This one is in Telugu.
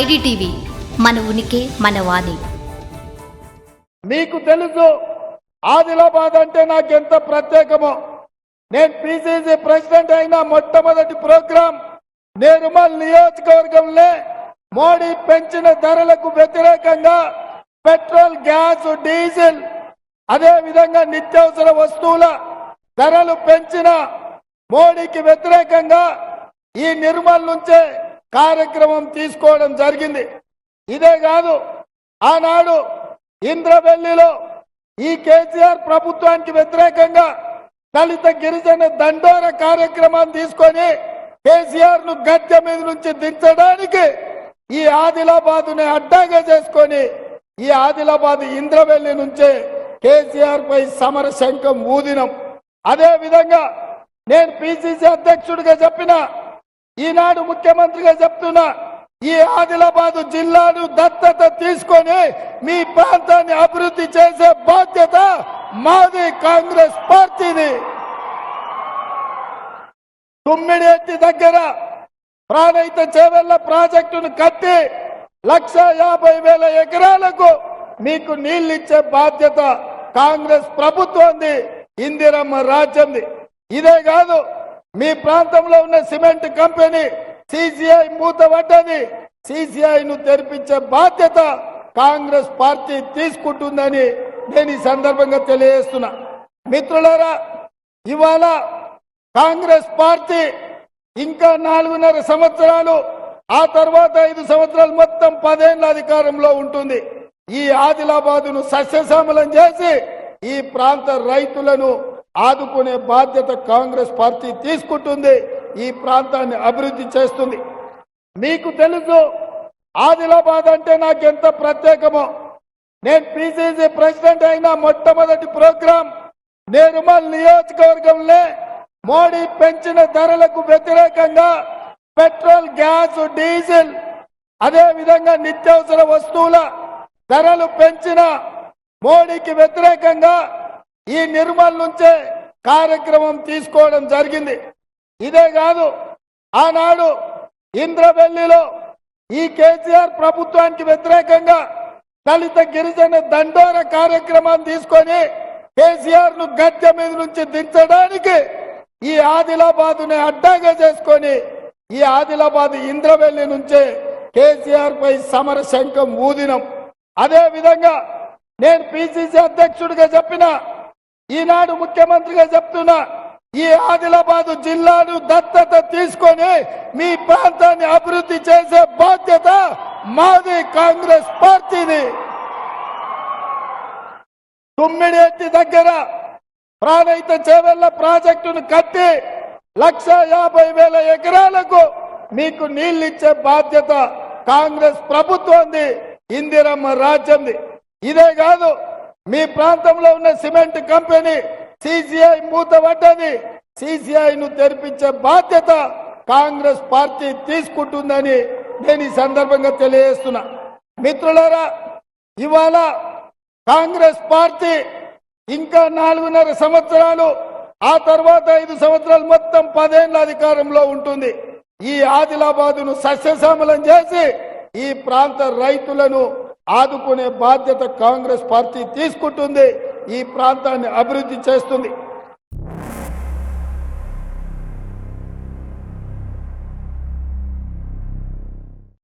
ఐడిటీవీ మన ఉనికి మన వాణి. మీకు తెలుసు ఆదిలాబాద్ అంటే నాకు ఎంత ప్రత్యేకమో. నేను పిసిసి ప్రెసిడెంట్ అయిన మొట్టమొదటి ప్రోగ్రాం నేరుమల్ నియోజకవర్గంలో మోడీ పెంచిన ధరలకు వ్యతిరేకంగా పెట్రోల్ గ్యాస్ డీజిల్ అదే విధంగా నిత్యావసర వస్తువుల ధరలు పెంచిన మోడీకి వ్యతిరేకంగా ఈ నిర్మల్ నుంచే కార్యక్రమం తీసుకోవడం జరిగింది. ఇదే కాదు ఆనాడు ఇంద్రవెల్లిలో ఈ కేసీఆర్ ప్రభుత్వానికి వ్యతిరేకంగా దళిత గిరిజన దండోర కార్యక్రమాన్ని తీసుకొని కేసీఆర్ను గద్దె మీద నుంచి దించడానికి ఈ ఆదిలాబాద్ని అడ్డాగా చేసుకొని ఈ ఆదిలాబాద్ ఇంద్రవెల్లి నుంచే కేసీఆర్ పై సమర శంఖం ఊదినం. అదే విధంగా నేను పిసిసి అధ్యక్షుడిగా చెప్పిన ఈనాడు ముఖ్యమంత్రిగా చెప్తున్నా ఈ ఆదిలాబాద్ జిల్లాను దత్తత తీసుకొని మీ ప్రాంతాన్ని అభివృద్ధి చేసే బాధ్యత మాది కాంగ్రెస్ పార్టీది. తుమ్మిడేటి దగ్గర ప్రాణహిత చేవెళ్ళ ప్రాజెక్టును కట్టి లక్ష యాభై వేల ఎకరాలకు మీకు నీళ్ళు ఇచ్చే బాధ్యత కాంగ్రెస్ ప్రభుత్వంది ఇందిరమ్మ రాజ్యంది. ఇదే కాదు మీ ప్రాంతంలో ఉన్న సిమెంట్ కంపెనీ సిసిఐ మూతపడ్డది. సిసిఐ ను తెరిపించే బాధ్యత కాంగ్రెస్ పార్టీ తీసుకుంటుందని నేను ఈ సందర్భంగా తెలియజేస్తున్నా. మిత్రులారా ఇవాళ కాంగ్రెస్ పార్టీ ఇంకా నాలుగున్నర సంవత్సరాలు ఆ తర్వాత ఐదు సంవత్సరాలు మొత్తం పదేళ్ళ అధికారంలో ఉంటుంది. ఈ ఆదిలాబాదును సస్యశ్యామలం చేసి ఈ ప్రాంత రైతులను ఆదుకునే బాధ్యత కాంగ్రెస్ పార్టీ తీసుకుంటుంది ఈ ప్రాంతాన్ని అభివృద్ధి చేస్తుంది. మీకు తెలుసు ఆదిలాబాద్ అంటే నాకు ఎంత ప్రత్యేకమో. నేను పిసిసి ప్రెసిడెంట్ అయిన మొట్టమొదటి ప్రోగ్రాం నేరుమల్ నియోజకవర్గంలో మోడీ పెంచిన ధరలకు వ్యతిరేకంగా పెట్రోల్ గ్యాస్ డీజిల్ అదే విధంగా నిత్యావసర వస్తువుల ధరలు పెంచిన మోడీకి వ్యతిరేకంగా ఈ నిర్మల్ నుంచే కార్యక్రమం తీసుకోవడం జరిగింది. ఇదే కాదు ఆనాడు ఇంద్రవెల్లిలో ఈ కేసీఆర్ ప్రభుత్వానికి వ్యతిరేకంగా దళిత గిరిజన దండోర కార్యక్రమాన్ని తీసుకొని కేసీఆర్ను గద్దె మీద నుంచి దించడానికి ఈ ఆదిలాబాద్ని అడ్డాగా చేసుకొని ఈ ఆదిలాబాద్ ఇంద్రవెల్లి నుంచే కేసీఆర్ పై సమర శంఖం ఊదినం. అదే విధంగా నేను పిసిసి అధ్యక్షుడిగా చెప్పిన ఈనాడు ముఖ్యమంత్రిగా చెప్తున్నా ఈ ఆదిలాబాద్ జిల్లాను దత్తత తీసుకొని మీ ప్రాంతాన్ని అభివృద్ధి చేసే బాధ్యత మాది కాంగ్రెస్ పార్టీది. తుమ్మిడేటి దగ్గర ప్రాణహిత చేవెళ్ళ ప్రాజెక్టును కట్టి లక్ష యాభై వేల ఎకరాలకు మీకు నీళ్ళు ఇచ్చే బాధ్యత కాంగ్రెస్ ప్రభుత్వంది ఇందిరమ్మ రాజ్యంది. ఇదే కాదు మీ ప్రాంతంలో ఉన్న సిమెంట్ కంపెనీ సిసిఐ మూతబడ్డది సిసిఐ ను తెరిపించే బాధ్యత కాంగ్రెస్ పార్టీ తీసుకుంటుందని నేను ఈ సందర్భంగా తెలియజేస్తున్నా. మిత్రులారా ఇవాళ కాంగ్రెస్ పార్టీ ఇంకా నాలుగున్నర సంవత్సరాలు ఆ తర్వాత ఐదు సంవత్సరాలు మొత్తం పదేళ్ళ అధికారంలో ఉంటుంది. ఈ ఆదిలాబాదును సస్యశ్యామలం చేసి ఈ ప్రాంత రైతులను ఆదుకునే బాధ్యత కాంగ్రెస్ పార్టీ తీసుకుంటుంది ఈ ప్రాంతాన్ని అభివృద్ధి చేస్తుంది.